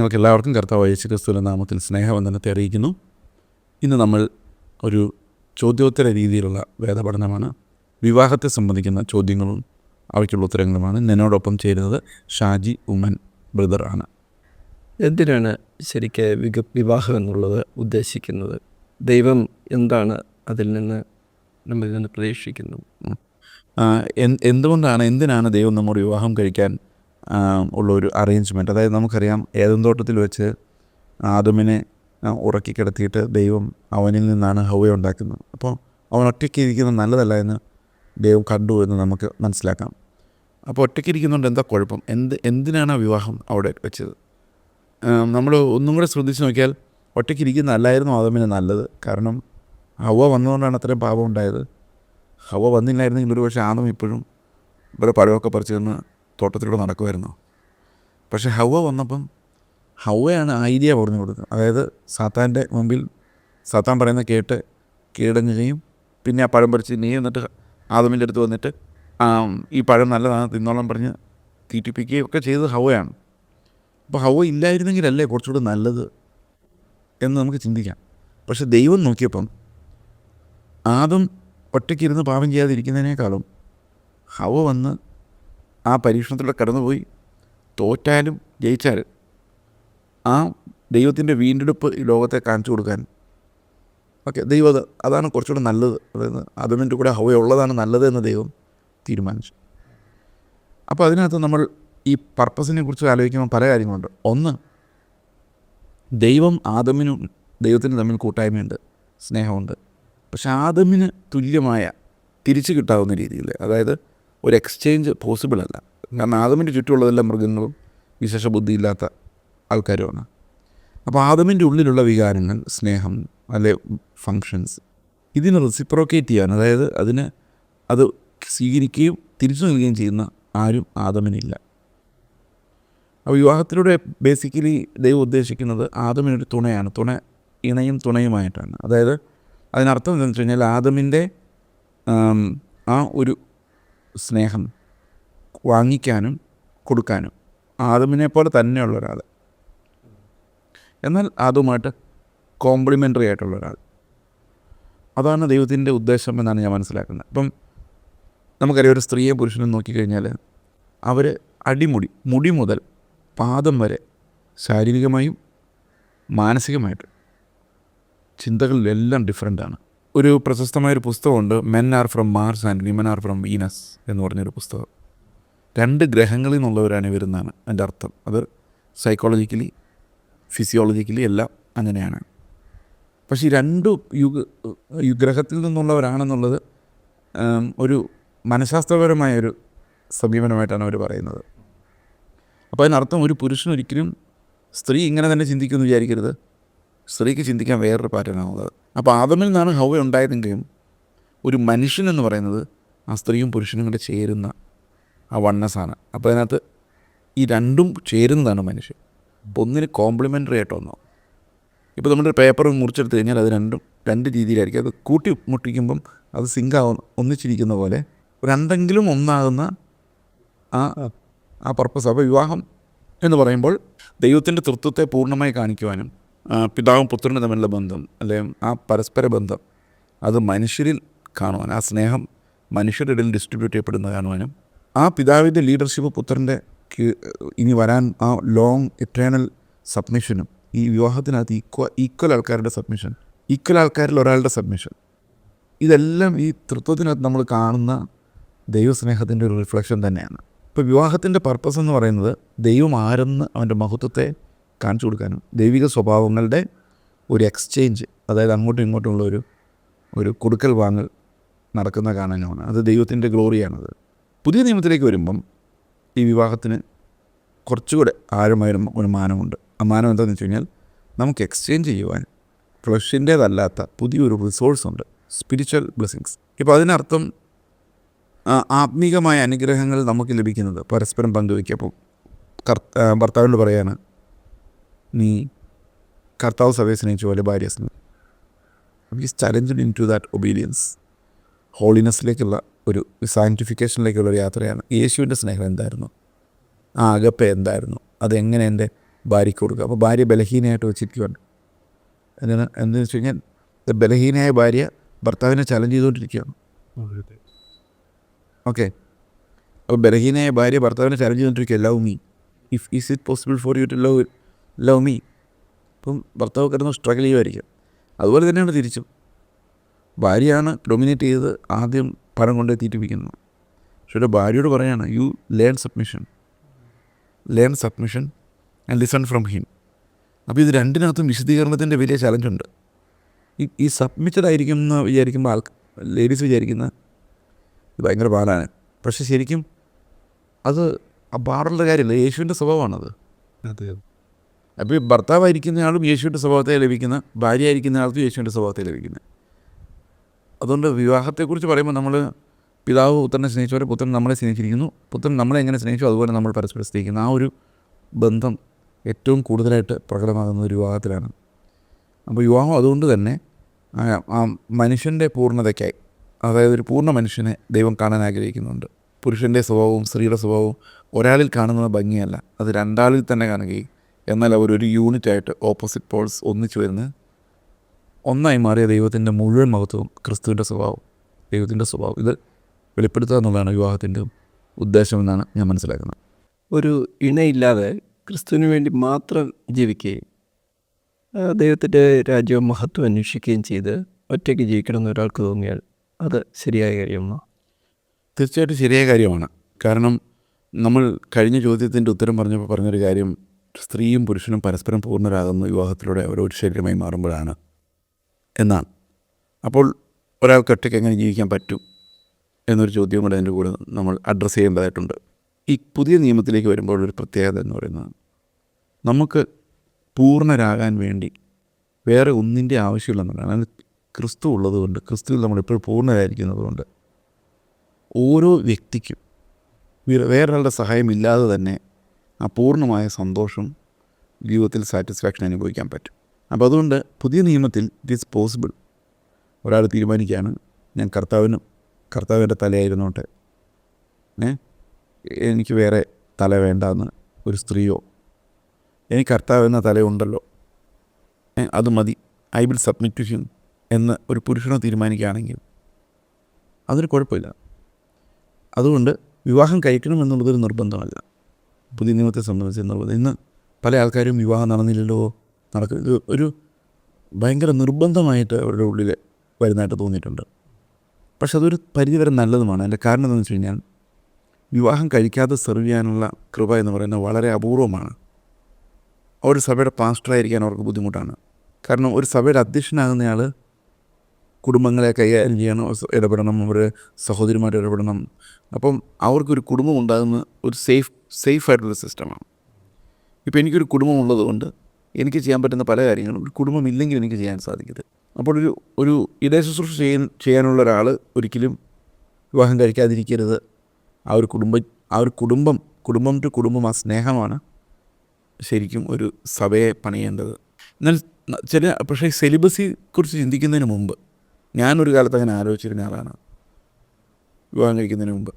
നിങ്ങൾക്ക് എല്ലാവർക്കും കർത്താവ് യേശു ക്രിസ്തുവിന്റെ നാമത്തിൽ സ്നേഹവന്ദനത്തെ അറിയിക്കുന്നു. ഇന്ന് നമ്മൾ ഒരു ചോദ്യോത്തര രീതിയിലുള്ള വേദപഠനമാണ്. വിവാഹത്തെ സംബന്ധിക്കുന്ന ചോദ്യങ്ങളും അവയ്ക്കുള്ള ഉത്തരങ്ങളുമാണ്. എന്നോടൊപ്പം ചേരുന്നത് ഷാജി ഉമ്മൻ ബ്രദറാണ്. എന്തിനാണ് ശരിക്ക് വിക വിവാഹം എന്നുള്ളത് ഉദ്ദേശിക്കുന്നത്? ദൈവം എന്താണ് അതിൽ നിന്ന് നമ്മളിൽ നിന്ന് പ്രതീക്ഷിക്കുന്നത് എന്തുകൊണ്ടാണ് എന്തിനാണ് ദൈവം നമ്മോട് വിവാഹം കഴിക്കാൻ ഉള്ള ഒരു അറേഞ്ച്മെന്റ് അതായത് നമുക്കറിയാം ഏതും തോട്ടത്തിൽ വെച്ച് ആദമിനെ ഉറക്കി കിടത്തിയിട്ട് ദൈവം അവനിൽ നിന്നാണ് ഹൗവ ഉണ്ടാക്കുന്നത്. അപ്പോൾ അവൻ ഒറ്റയ്ക്ക് ഇരിക്കുന്നത് നല്ലതല്ല എന്ന് ദൈവം കണ്ടു എന്ന് നമുക്ക് മനസ്സിലാക്കാം. അപ്പോൾ ഒറ്റയ്ക്ക് ഇരിക്കുന്നതുകൊണ്ട് എന്താ കുഴപ്പം? എന്ത് എന്തിനാണ് ആ വിവാഹം അവിടെ വെച്ചത്? നമ്മൾ ഒന്നും കൂടെ ശ്രദ്ധിച്ച് നോക്കിയാൽ ഒറ്റയ്ക്ക് ഇരിക്കുന്നതല്ലായിരുന്നു ആദമിന് നല്ലത്. കാരണം ഹവ വന്നതുകൊണ്ടാണ് അത്രയും പാപം ഉണ്ടായത്. ഹവ വന്നില്ലായിരുന്നെങ്കിൽ ഒരു പക്ഷേ ആദം ഇപ്പോഴും ഇവിടെ പഴമൊക്കെ പറിച്ചു നിന്ന് തോട്ടത്തിലൂടെ നടക്കുമായിരുന്നു പക്ഷേ ഹൗവ വന്നപ്പം ഹൗവയാണ് ഐഡിയ പറഞ്ഞു കൊടുത്തത്. അതായത് സാത്താന്റെ മുമ്പിൽ സാത്താൻ പറയുന്ന കേട്ട് കീഴടങ്ങുകയും പിന്നെ ആ പഴം പറിച്ച് നീ എന്നിട്ട് ആദമിന്റെ അടുത്ത് വന്നിട്ട് ഈ പഴം നല്ലതാണ് തിന്നോളം പറഞ്ഞ് തീറ്റിപ്പിക്കുകയും ഒക്കെ ചെയ്തത് ഹൗവയാണ്. അപ്പോൾ ഹൗവ ഇല്ലായിരുന്നെങ്കിലല്ലേ കുറച്ചുകൂടി നല്ലത് എന്ന് നമുക്ക് ചിന്തിക്കാം. പക്ഷെ ദൈവം നോക്കിയപ്പം ആദം ഒറ്റയ്ക്കിരുന്ന് പാപം ചെയ്യാതിരിക്കുന്നതിനേക്കാളും ഹവ വന്ന് ആ പരീക്ഷണത്തിലൂടെ കടന്നുപോയി. തോറ്റാലും ജയിച്ചാലും ആ ദൈവത്തിന്റെ വീണ്ടെടുപ്പ് ഈ ലോകത്തെ കാണിച്ചു കൊടുക്കാൻ. ഓക്കെ ദൈവം അത് അതാണ് കുറച്ചുകൂടെ നല്ലത്. അതായത് ആദമിന്റെ കൂടെ ഹവ ഉള്ളതാണ് നല്ലത് എന്ന് ദൈവം തീരുമാനിച്ചു. അപ്പോൾ അതിനകത്ത് നമ്മൾ ഈ പർപ്പസിനെ കുറിച്ച് ആലോചിക്കുമ്പോൾ പല കാര്യങ്ങളുണ്ട്. ഒന്ന് ദൈവം ആദമിനും ദൈവത്തിനും തമ്മിൽ കൂട്ടായ്മയുണ്ട് സ്നേഹമുണ്ട്. പക്ഷെ ആദമിന് തുല്യമായ തിരിച്ചു കിട്ടാവുന്ന രീതിയിൽ അതായത് ഒരു എക്സ്ചേഞ്ച് പോസിബിൾ അല്ല. കാരണം ആദമിന്റെ ചുറ്റുമുള്ളതെല്ലാം മൃഗങ്ങളും വിശേഷ ബുദ്ധിയില്ലാത്ത ആൾക്കാരുമാണ്. അപ്പോൾ ആദമിന്റെ ഉള്ളിലുള്ള വികാരങ്ങൾ സ്നേഹം അല്ലെ ഫങ്ഷൻസ് ഇതിന് റെസിപ്രോക്കേറ്റ് ചെയ്യാൻ അതായത് അതിന് അത് സ്വീകരിക്കുകയും തിരിച്ചു നൽകുകയും ചെയ്യുന്ന ആരും ആദമിനില്ല. അപ്പോൾ വിവാഹത്തിലൂടെ ബേസിക്കലി ദൈവം ഉദ്ദേശിക്കുന്നത് ആദമിനൊരു തുണയാണ്. തുണ ഇണയും തുണയുമായിട്ടാണ്. അതായത് അതിനർത്ഥം എന്താണെന്ന് വെച്ച് കഴിഞ്ഞാൽ ആദമിന്റെ ആ ഒരു സ്നേഹം വാങ്ങിക്കാനും കൊടുക്കാനും ആദമിനെ പോലെ തന്നെയുള്ള ഒരാൾ എന്നാൽ ആദവുമായിട്ട് കോംപ്ലിമെന്ററി ആയിട്ടുള്ള ഒരാൾ അതാണ് ദൈവത്തിന്റെ ഉദ്ദേശം എന്നാണ് ഞാൻ മനസ്സിലാക്കുന്നത്. അപ്പം നമുക്കറിയാം ഒരു സ്ത്രീയെ പുരുഷനും നോക്കിക്കഴിഞ്ഞാൽ അവർ അടിമുടി മുടി മുതൽ പാദം വരെ ശാരീരികമായും മാനസികമായിട്ട് ചിന്തകളിലെല്ലാം ഡിഫറെന്റാണ് ഒരു പ്രശസ്തമായൊരു പുസ്തകമുണ്ട് men are from Mars and women are from Venus എന്ന് പറഞ്ഞൊരു പുസ്തകം. രണ്ട് ഗ്രഹങ്ങളിൽ നിന്നുള്ളവരാണ് ഇവരെന്നാണ് എന്റെ അർത്ഥം. അത് സൈക്കോളജിക്കലി ഫിസിയോളജിക്കലി എല്ലാം അങ്ങനെയാണ്. പക്ഷേ ഈ രണ്ടു യുഗ യുഗ്രഹത്തിൽ നിന്നുള്ളവരാണെന്നുള്ളത് ഒരു മനഃശാസ്ത്രപരമായ ഒരു സമീപനമായിട്ടാണ് അവർ പറയുന്നത്. അപ്പോൾ അതിനർത്ഥം ഒരു പുരുഷൻ ഒരിക്കലും സ്ത്രീ ഇങ്ങനെ തന്നെ ചിന്തിക്കുമെന്ന് വിചാരിക്കരുത്. സ്ത്രീക്ക് ചിന്തിക്കാൻ വേറൊരു പാറ്റേണാണുള്ളത് അപ്പോൾ ആദമിൽ നിന്നാണ് ഹൗവ ഉണ്ടായതെങ്കിലും ഒരു മനുഷ്യൻ എന്ന് പറയുന്നത് ആ സ്ത്രീയും പുരുഷനും കൂടെ ചേരുന്ന ആ വണ്ണസാണ് അപ്പോൾ അതിനകത്ത് ഈ രണ്ടും ചേരുന്നതാണ് മനുഷ്യൻ. അപ്പോൾ ഒന്നിന് കോംപ്ലിമെന്ററി ആയിട്ട് ഒന്നോ ഇപ്പോൾ നമ്മുടെ പേപ്പർ മുറിച്ചെടുത്ത് കഴിഞ്ഞാൽ അത് രണ്ടും രണ്ട് രീതിയിലായിരിക്കും. അത് കൂട്ടി മുട്ടിക്കുമ്പം അത് സിങ്കാവുന്ന ഒന്നിച്ചിരിക്കുന്ന പോലെ. രണ്ടെങ്കിലും ഒന്നാകുന്ന ആ ആ പർപ്പസ് അപ്പോൾ വിവാഹം എന്ന് പറയുമ്പോൾ ദൈവത്തിന്റെ തൃത്വത്തെ പൂർണമായി കാണിക്കുവാനും പിതാവും പുത്രനും തമ്മിലുള്ള ബന്ധം അല്ലെങ്കിൽ ആ പരസ്പര ബന്ധം അത് മനുഷ്യരിൽ കാണുവാൻ ആ സ്നേഹം മനുഷ്യരുടെ ഇടയിൽ ഡിസ്ട്രിബ്യൂട്ട് ചെയ്യപ്പെടുന്ന കാണുവാനും ആ പിതാവിന്റെ ലീഡർഷിപ്പ് പുത്രന്റെ ഇനി വരാൻ ആ ലോങ് ഇറ്റേണൽ സബ്മിഷനും ഈ വിവാഹത്തിനകത്ത് ഈക്വ ഈക്വൽ ആൾക്കാരുടെ സബ്മിഷൻ ഈക്വൽ ആൾക്കാരിൽ ഒരാളുടെ സബ്മിഷൻ ഇതെല്ലാം ഈ തൃത്വത്തിനകത്ത് നമ്മൾ കാണുന്ന ദൈവസ്നേഹത്തിന്റെ ഒരു റിഫ്ലക്ഷൻ തന്നെയാണ്. ഇപ്പോൾ വിവാഹത്തിന്റെ പർപ്പസ് എന്ന് പറയുന്നത് ദൈവം ആരെന്ന് അവന്റെ മഹത്വത്തെ കാണിച്ചു കൊടുക്കാനും ദൈവിക സ്വഭാവങ്ങളുടെ ഒരു എക്സ്ചേഞ്ച് അതായത് അങ്ങോട്ടും ഇങ്ങോട്ടുമുള്ള ഒരു ഒരു കൊടുക്കൽ വാങ്ങൽ നടക്കുന്ന കാണാനുമാണ് അത് ദൈവത്തിന്റെ ഗ്ലോറിയാണത്. പുതിയ നിയമത്തിലേക്ക് വരുമ്പം ഈ വിവാഹത്തിന് കുറച്ചുകൂടെ ആഴമായ ഒരു മാനമുണ്ട്. ആ മാനം എന്താണെന്ന് വെച്ച് കഴിഞ്ഞാൽ നമുക്ക് എക്സ്ചേഞ്ച് ചെയ്യുവാൻ ഫ്ലഷിന്റേതല്ലാത്ത പുതിയൊരു റിസോഴ്സ് ഉണ്ട്. സ്പിരിച്വൽ ബ്ലെസ്സിങ്സ് ഇപ്പോൾ അതിനർത്ഥം ആത്മീകമായ അനുഗ്രഹങ്ങൾ നമുക്ക് ലഭിക്കുന്നത് പരസ്പരം പങ്കുവയ്ക്കുക അപ്പോൾ കർ ഭർത്താവിനോട് പറയാണ് നീ കർത്താവ് സഭയെ സ്നേഹിച്ച പോലെ ഭാര്യ സ്നേഹിച്ചു is challenged in to that obedience ഹോളിനെസ്സിലേക്കുള്ള ഒരു സയന്റിഫിക്കേഷനിലേക്കുള്ള ഒരു യാത്രയാണ്. യേശുവിന്റെ സ്നേഹം എന്തായിരുന്നു? ആ അകപ്പ എന്തായിരുന്നു? അതെങ്ങനെ എന്റെ ഭാര്യയ്ക്ക് കൊടുക്കുക? അപ്പോൾ ഭാര്യ ബലഹീനയായിട്ട് വെച്ചിരിക്കുകയാണ് എന്തിനാ എന്താണെന്ന് വെച്ച് കഴിഞ്ഞാൽ ബലഹീനയായ ഭാര്യ ഭർത്താവിനെ ചലഞ്ച് ചെയ്തുകൊണ്ടിരിക്കുകയാണ്. ഓക്കെ അപ്പോൾ ബലഹീനയായ ഭാര്യ ഭർത്താവിനെ ചലഞ്ച് ചെയ്തുകൊണ്ടിരിക്കുക love me if is it possible for you to love love me ഇപ്പം ഭർത്താവ് കിടന്ന് സ്ട്രഗിൾ ചെയ്യുമായിരിക്കും അതുപോലെ തന്നെയാണ് തിരിച്ചും. ഭാര്യയാണ് ഡൊമിനേറ്റ് ചെയ്ത് ആദ്യം പണം കൊണ്ട് തീറ്റിപ്പിക്കുന്നത് പക്ഷെ ഒരു ഭാര്യയോട് പറയാണ് you learn submission learn submission and listen from him അപ്പോൾ ഇത് രണ്ടിനകത്തും വിശദീകരണത്തിന്റെ വലിയ ചലഞ്ചുണ്ട് ഈ ഈ സബ്മിറ്റഡ് ആയിരിക്കും എന്ന് വിചാരിക്കുമ്പോൾ ആൾ ലേഡീസ് വിചാരിക്കുന്ന ഇത് ഭയങ്കര പാടാണ്. പക്ഷെ ശരിക്കും അത് ആ പാടുള്ള കാര്യമല്ല യേശുവിന്റെ സ്വഭാവമാണത്. അതെ. അപ്പോൾ ഈ ഭർത്താവായിരിക്കുന്നയാളും യേശുവിന്റെ സ്വഭാവത്തെ ലഭിക്കുന്ന ഭാര്യ ആയിരിക്കുന്ന ആൾക്കും യേശുവിന്റെ സ്വഭാവത്തെ ലഭിക്കുന്നത്. അതുകൊണ്ട് വിവാഹത്തെക്കുറിച്ച് പറയുമ്പോൾ നമ്മൾ പിതാവ് പുത്രനെ സ്നേഹിച്ചവരെ പുത്രൻ നമ്മളെ സ്നേഹിച്ചിരിക്കുന്നു. പുത്രൻ നമ്മളെ എങ്ങനെ സ്നേഹിച്ചു അതുപോലെ നമ്മൾ പരസ്പരം സ്നേഹിക്കുന്നു. ആ ഒരു ബന്ധം ഏറ്റവും കൂടുതലായിട്ട് പ്രകടമാകുന്ന ഒരു വിവാഹത്തിലാണ്. അപ്പോൾ വിവാഹം അതുകൊണ്ട് തന്നെ ആ മനുഷ്യന്റെ പൂർണതയ്ക്കായി അതായത് ഒരു പൂർണ മനുഷ്യനെ ദൈവം കാണാൻ ആഗ്രഹിക്കുന്നുണ്ട്. പുരുഷന്റെ സ്വഭാവവും സ്ത്രീയുടെ സ്വഭാവവും ഒരാളിൽ കാണുന്നത് ഭംഗിയല്ല. അത് രണ്ടാളിൽ തന്നെ കാണുകയും എന്നാൽ അവർ ഒരു യൂണിറ്റായിട്ട് ഓപ്പോസിറ്റ് പോൾസ് ഒന്നിച്ചു വരുന്ന ഒന്നായി മാറിയ ദൈവത്തിന്റെ മുഴുവൻ മഹത്വവും ക്രിസ്തുവിന്റെ സ്വഭാവം ദൈവത്തിന്റെ സ്വഭാവം ഇത് വെളിപ്പെടുത്തുക എന്നുള്ളതാണ് വിവാഹത്തിന്റെ ഉദ്ദേശമെന്നാണ് ഞാൻ മനസ്സിലാക്കുന്നത്. ഒരു ഇണയില്ലാതെ ക്രിസ്തുവിന് വേണ്ടി മാത്രം ജീവിക്കുകയും ദൈവത്തിന്റെ രാജ്യവും മഹത്വം അന്വേഷിക്കുകയും ചെയ്ത് ഒറ്റയ്ക്ക് ജീവിക്കണമെന്ന് ഒരാൾക്ക് തോന്നിയാൽ അത് ശരിയായ കാര്യമാണോ? തീർച്ചയായിട്ടും ശരിയായ കാര്യമാണ്. കാരണം നമ്മൾ കഴിഞ്ഞ ചോദ്യത്തിന്റെ ഉത്തരം പറഞ്ഞപ്പോൾ പറഞ്ഞൊരു കാര്യം സ്ത്രീയും പുരുഷനും പരസ്പരം പൂർണരാകുന്ന വിവാഹത്തിലൂടെ അവർ ഒരു ശരീരമായി മാറുമ്പോഴാണ്. എന്നാണ് അപ്പോൾ ഒരാൾക്ക് ഒറ്റയ്ക്ക് എങ്ങനെ ജീവിക്കാൻ പറ്റും എന്നൊരു ചോദ്യം കൂടെ അതിന്റെ കൂടെ നമ്മൾ അഡ്രസ്സ് ചെയ്യേണ്ടതായിട്ടുണ്ട്. ഈ പുതിയ നിയമത്തിലേക്ക് വരുമ്പോൾ ഒരു പ്രത്യേകത എന്ന് പറയുന്നത് നമുക്ക് പൂർണരാകാൻ വേണ്ടി വേറെ ഒന്നിന്റെ ആവശ്യമില്ലെന്നുള്ളതാണ് അതായത് ക്രിസ്തു ഉള്ളതുകൊണ്ട് ക്രിസ്തുവിൽ നമ്മൾ എപ്പോഴും പൂർണരായിരിക്കുന്നതുകൊണ്ട് ഓരോ വ്യക്തിക്കും വേറെ- വേറൊരാളുടെ സഹായമില്ലാതെ തന്നെ ആ പൂർണമായ സന്തോഷം ജീവിതത്തിൽ സാറ്റിസ്ഫാക്ഷൻ അനുഭവിക്കാൻ പറ്റും. അപ്പോൾ അതുകൊണ്ട് പുതിയ നിയമത്തിൽ ഇറ്റ് ഈസ് പോസിബിൾ ഒരാൾ തീരുമാനിക്കുകയാണ് ഞാൻ കർത്താവിനും കർത്താവിന്റെ തലയായിരുന്നോട്ടെ ഏ എനിക്ക് വേറെ തല വേണ്ടാന്ന് ഒരു സ്ത്രീയോ എനിക്ക് കർത്താവ് എന്ന തലയുണ്ടല്ലോ അത് മതി I will submit to him എന്ന് ഒരു പുരുഷനോ തീരുമാനിക്കുകയാണെങ്കിൽ അതൊരു കുഴപ്പമില്ല. അതുകൊണ്ട് വിവാഹം കഴിക്കണം എന്നുള്ളതൊരു നിർബന്ധമല്ല. പുതിയ നിയമത്തെ സംബന്ധിച്ച് ഇന്ന് പല ആൾക്കാരും വിവാഹം നടന്നില്ലല്ലോ നടക്കും ഒരു ഭയങ്കര നിർബന്ധമായിട്ട് അവരുടെ ഉള്ളിൽ വരുന്നതായിട്ട് തോന്നിയിട്ടുണ്ട്. പക്ഷെ അതൊരു പരിധിവരെ നല്ലതുമാണ്. അതിന്റെ കാരണം എന്താണെന്ന് വെച്ച് കഴിഞ്ഞാൽ വിവാഹം കഴിക്കാതെ സെർവ് ചെയ്യാനുള്ള കൃപ എന്ന് പറയുന്നത് വളരെ അപൂർവമാണ്. ഒരു സഭയുടെ പാസ്റ്ററായിരിക്കാൻ അവർക്ക് ബുദ്ധിമുട്ടാണ്. കാരണം ഒരു സഭയുടെ അധ്യക്ഷനാകുന്നയാൾ കുടുംബങ്ങളെ കൈകാര്യം ചെയ്യണം ഇടപെടണം അവർ സഹോദരിമാർ ഇടപെടണം. അപ്പം അവർക്കൊരു കുടുംബം ഉണ്ടാകുന്ന ഒരു സേഫ് സേഫ് ആയിട്ടുള്ള സിസ്റ്റമാണ്. ഇപ്പോൾ എനിക്കൊരു കുടുംബം ഉള്ളതുകൊണ്ട് എനിക്ക് ചെയ്യാൻ പറ്റുന്ന പല കാര്യങ്ങളും ഒരു കുടുംബം ഇല്ലെങ്കിൽ എനിക്ക് ചെയ്യാൻ സാധിക്കരുത് അപ്പോൾ ഒരു ഒരു ഇടയ ശുശ്രൂഷ ചെയ്യാൻ ചെയ്യാനുള്ള ഒരാൾ ഒരിക്കലും വിവാഹം കഴിക്കാതിരിക്കരുത്. ആ ഒരു കുടുംബം ആ ഒരു കുടുംബം കുടുംബം ടു കുടുംബം ആ സ്നേഹമാണ് ശരിക്കും ഒരു സഭയെ പണിയേണ്ടത്. എന്നാൽ ചില പക്ഷേ കുറിച്ച് ചിന്തിക്കുന്നതിന് മുമ്പ് ഞാനൊരു കാലത്ത് അങ്ങനെ ആലോചിച്ചിരുന്ന ആളാണ്. വിവാഹം കഴിക്കുന്നതിന് മുമ്പ്.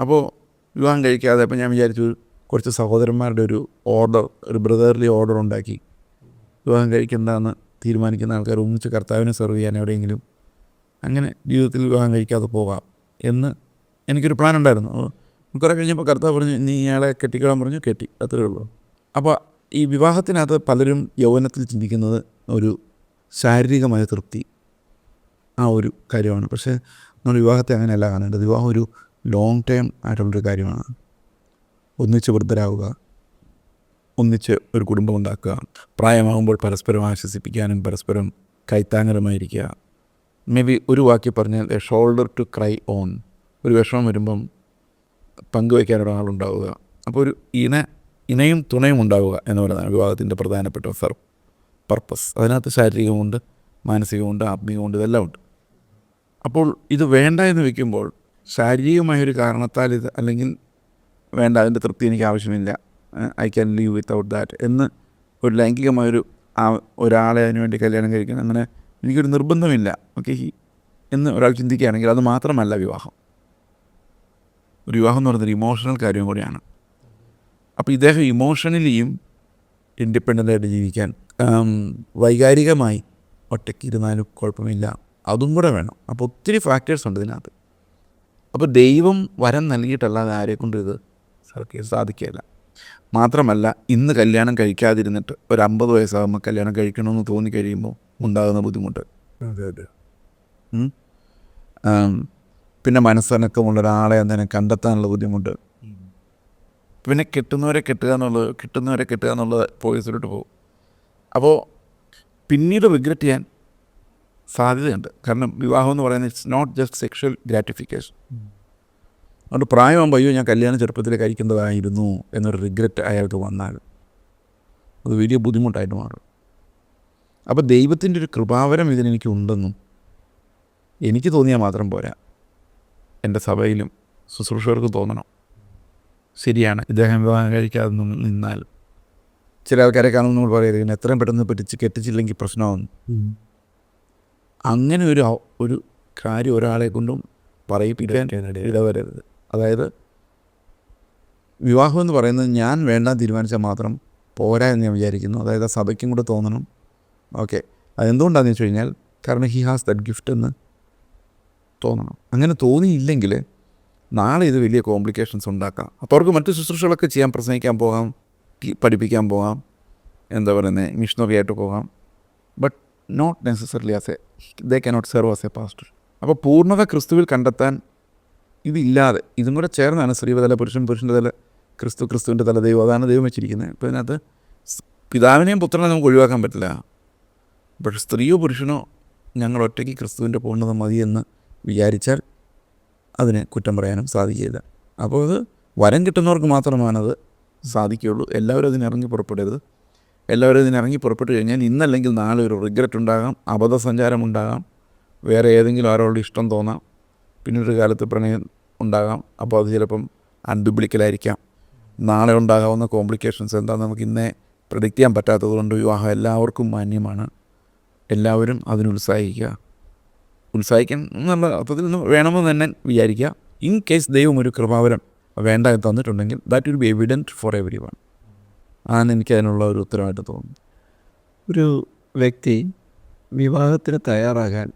അപ്പോൾ വിവാഹം കഴിക്കാതെ അപ്പം ഞാൻ വിചാരിച്ചു കുറച്ച് സഹോദരന്മാരുടെ ഒരു ഓർഡർ ഒരു ബ്രദർലി ഓർഡർ ഉണ്ടാക്കി. വിവാഹം കഴിക്കണ്ടെന്ന് തീരുമാനിക്കുന്ന ആൾക്കാർ ഒന്നിച്ച് കർത്താവിനെ സെർവ് ചെയ്യാൻ എവിടെയെങ്കിലും അങ്ങനെ ജീവിതത്തിൽ വിവാഹം കഴിക്കാതെ പോകാം എന്ന് എനിക്കൊരു പ്ലാൻ ഉണ്ടായിരുന്നു. കുറേ കഴിഞ്ഞപ്പോൾ കർത്താവ് പറഞ്ഞു നീ ഇയാളെ കെട്ടിക്കളാൻ പറഞ്ഞു കെട്ടി. അത്രേ ഉള്ളൂ. അപ്പോൾ ഈ വിവാഹത്തിനകത്ത് പലരും യൗവനത്തിൽ ചിന്തിക്കുന്നത് ഒരു ശാരീരികമായ തൃപ്തി ആ ഒരു കാര്യമാണ്. പക്ഷേ നമ്മൾ വിവാഹത്തെ അങ്ങനെയല്ല കാണേണ്ടത്. വിവാഹം ഒരു ലോങ് ടൈം ആയിട്ടുള്ളൊരു കാര്യമാണ്. ഒന്നിച്ച് വൃദ്ധരാവുക ഒന്നിച്ച് ഒരു കുടുംബം ഉണ്ടാക്കുക പ്രായമാകുമ്പോൾ പരസ്പരം ആശ്വസിപ്പിക്കാനും പരസ്പരം കൈത്താങ്ങലുമായിരിക്കുക. മേ ബി ഒരു വാക്കി പറഞ്ഞാൽ a shoulder to cry on ഒരു വിഷമം വരുമ്പം പങ്കുവയ്ക്കാനൊരാളുണ്ടാവുക അപ്പോൾ ഒരു ഇണ ഇണയും തുണയും ഉണ്ടാവുക എന്ന് പറയുന്നതാണ് വിവാഹത്തിന്റെ പ്രധാനപ്പെട്ട സർ പർപ്പസ് അതിനകത്ത് ശാരീരികമുണ്ട് മാനസികമുണ്ട് ആത്മീയമുണ്ട് ഇതെല്ലാം ഉണ്ട്. അപ്പോൾ ഇത് വേണ്ട എന്ന് വെക്കുമ്പോൾ ശാരീരികമായൊരു കാരണത്താൽ ഇത് അല്ലെങ്കിൽ വേണ്ട അതിന്റെ തൃപ്തി എനിക്ക് ആവശ്യമില്ല I can live without that എന്ന് ഒരു ലൈംഗികമായൊരു ഒരാളെ അതിനുവേണ്ടി കല്യാണം കഴിക്കണം അങ്ങനെ എനിക്കൊരു നിർബന്ധമില്ല. ഓക്കെ എന്ന് ഒരാൾ ചിന്തിക്കുകയാണെങ്കിൽ അത് മാത്രമല്ല വിവാഹം. ഒരു വിവാഹം എന്ന് പറയുന്നത് ഇമോഷണൽ കാര്യം കൂടിയാണ്. അപ്പോൾ ഇദ്ദേഹം ഇമോഷണലിയും ഇൻഡിപെൻഡന്റായിട്ട് ജീവിക്കാൻ വൈകാരികമായി ഒറ്റയ്ക്ക് ഇരുന്നാലും കുഴപ്പമില്ല. അതും കൂടെ വേണം. അപ്പോൾ ഒത്തിരി ഫാക്ടേഴ്സ് ഉണ്ട് ഇതിനകത്ത്. അപ്പോൾ ദൈവം വരം നൽകിയിട്ടല്ലാതെ ആരെ കൊണ്ട് ഇത് സാധിക്കുക സാധിക്കില്ല മാത്രമല്ല ഇന്ന് കല്യാണം കഴിക്കാതിരുന്നിട്ട് ഒരു അമ്പത് വയസ്സാകുമ്പോൾ കല്യാണം കഴിക്കണമെന്ന് തോന്നി കഴിയുമ്പോൾ ഉണ്ടാകുന്ന ബുദ്ധിമുട്ട്. അതെ അതെ. പിന്നെ മനസ്സനക്കമുള്ള ഒരാളെ അതിനെ കണ്ടെത്താനുള്ള ബുദ്ധിമുട്ട്. പിന്നെ കിട്ടുന്നവരെ കിട്ടുക എന്നുള്ളത് കിട്ടുന്നവരെ കിട്ടുക എന്നുള്ളത് പോയസിലോട്ട് പോകും. അപ്പോൾ പിന്നീട് റിഗ്രറ്റ് ചെയ്യാൻ സാധ്യതയുണ്ട്. കാരണം വിവാഹം എന്ന് പറയുന്നത് it's not just sexual gratification അതുകൊണ്ട് പ്രായമാകുമ്പോൾ അയ്യോ ഞാൻ കല്യാണം ചെറുപ്പത്തിൽ കഴിക്കേണ്ടതായിരുന്നു എന്നൊരു റിഗ്രറ്റ് അയാൾക്ക് വന്നാൽ അത് വലിയ ബുദ്ധിമുട്ടായിട്ട് മാറും. അപ്പോൾ ദൈവത്തിന്റെ ഒരു കൃപാവരം ഇതിനെനിക്ക് ഉണ്ടെന്നും എനിക്ക് തോന്നിയാൽ മാത്രം പോരാ. എന്റെ സഭയിലും ശുശ്രൂഷകർക്ക് തോന്നണം. ശരിയാണ്. ഇദ്ദേഹം വിവാഹം കഴിക്കാതെ നിന്നാൽ ചില ആൾക്കാരെ കാണുമ്പോൾ നമ്മൾ പറയുന്നത് എത്രയും പെട്ടെന്ന് പറ്റിച്ച് കെട്ടിച്ചില്ലെങ്കിൽ പ്രശ്നമാകുന്നു അങ്ങനെ ഒരു ഒരു കാര്യം ഒരാളെ കൊണ്ടും പറയിപ്പിക്കാൻ ഇടവരരുത്. അതായത് വിവാഹം എന്ന് പറയുന്നത് ഞാൻ വേണ്ട തീരുമാനിച്ചാൽ മാത്രം പോരാ എന്ന് ഞാൻ വിചാരിക്കുന്നു. അതായത് ആ സഭയ്ക്കും കൂടെ തോന്നണം. ഓക്കെ. അതെന്തുകൊണ്ടാണെന്ന് വെച്ച് കഴിഞ്ഞാൽ കാരണം ഹി ഹാസ് ദറ്റ് ഗിഫ്റ്റ് എന്ന് തോന്നണം. അങ്ങനെ തോന്നിയില്ലെങ്കിൽ നാളെ ഇത് വലിയ കോംപ്ലിക്കേഷൻസ് ഉണ്ടാക്കാം. അപ്പോൾ അവർക്ക് മറ്റു ശുശ്രൂഷകളൊക്കെ ചെയ്യാൻ പ്രസംഗിക്കാൻ പോകാം പഠിപ്പിക്കാൻ പോകാം എന്താ പറയുന്നത് മിഷണറി ആയിട്ട് പോകാം. But not necessarily as a they cannot serve as a pastor അപ്പോൾ പൂർണത ക്രിസ്തുവിൽ കണ്ടെത്താൻ ഇതില്ലാതെ ഇതും കൂടെ ചേർന്നാണ് സ്ത്രീവതല പുരുഷൻ പുരുഷന്റെ തല ക്രിസ്തു ക്രിസ്തുവിന്റെ തല ദൈവം അതാണ് ദൈവം വെച്ചിരിക്കുന്നത്. ഇപ്പോൾ ഇതിനകത്ത് പിതാവിനെയും പുത്രനെ നമുക്ക് ഒഴിവാക്കാൻ പറ്റില്ല. പക്ഷെ സ്ത്രീയോ പുരുഷനോ ഞങ്ങൾ ഒറ്റയ്ക്ക് ക്രിസ്തുവിന്റെ പൂർണത മതിയെന്ന് വിചാരിച്ചാൽ അതിനെ കുറ്റം പറയാനും സാധിക്കില്ല അപ്പോൾ അത് വരം കിട്ടുന്നവർക്ക് മാത്രമാണത് സാധിക്കുകയുള്ളൂ. എല്ലാവരും അതിനിറങ്ങി പുറപ്പെടരുത് എല്ലാവരും ഇതിനിറങ്ങി പുറപ്പെട്ട് കഴിഞ്ഞാൽ ഇന്നല്ലെങ്കിൽ നാളെ ഒരു റിഗ്രറ്റ് ഉണ്ടാകാം അബദ്ധസഞ്ചാരം ഉണ്ടാകാം വേറെ ഏതെങ്കിലും ആരോട് ഇഷ്ടം തോന്നാം പിന്നീട് കാലത്ത് പ്രണയം ഉണ്ടാകാം. അപ്പോൾ അത് ചിലപ്പം അൺബിബ്ലിക്കലായിരിക്കാം നാളെ ഉണ്ടാകാവുന്ന കോംപ്ലിക്കേഷൻസ് എന്താണെന്ന് നമുക്ക് ഇന്നേ പ്രഡിക്റ്റ് ചെയ്യാൻ പറ്റാത്തത് കൊണ്ട് വിവാഹം എല്ലാവർക്കും മാന്യമാണ്. എല്ലാവരും അതിന് ഉത്സാഹിക്കുക. ഉത്സാഹിക്കാൻ എന്നുള്ള അർത്ഥത്തിൽ നിന്ന് വേണമെന്ന് തന്നെ വിചാരിക്കുക. ഇൻ കേസ് ദൈവം ഒരു കൃപാവരം വേണ്ട തന്നിട്ടുണ്ടെങ്കിൽ that will be evident for everyone ആണ് എനിക്ക് അതിനുള്ള ഒരു ഉത്തരമായിട്ട് തോന്നുന്നു ഒരു വ്യക്തി വിവാഹത്തിന് തയ്യാറാകാൻ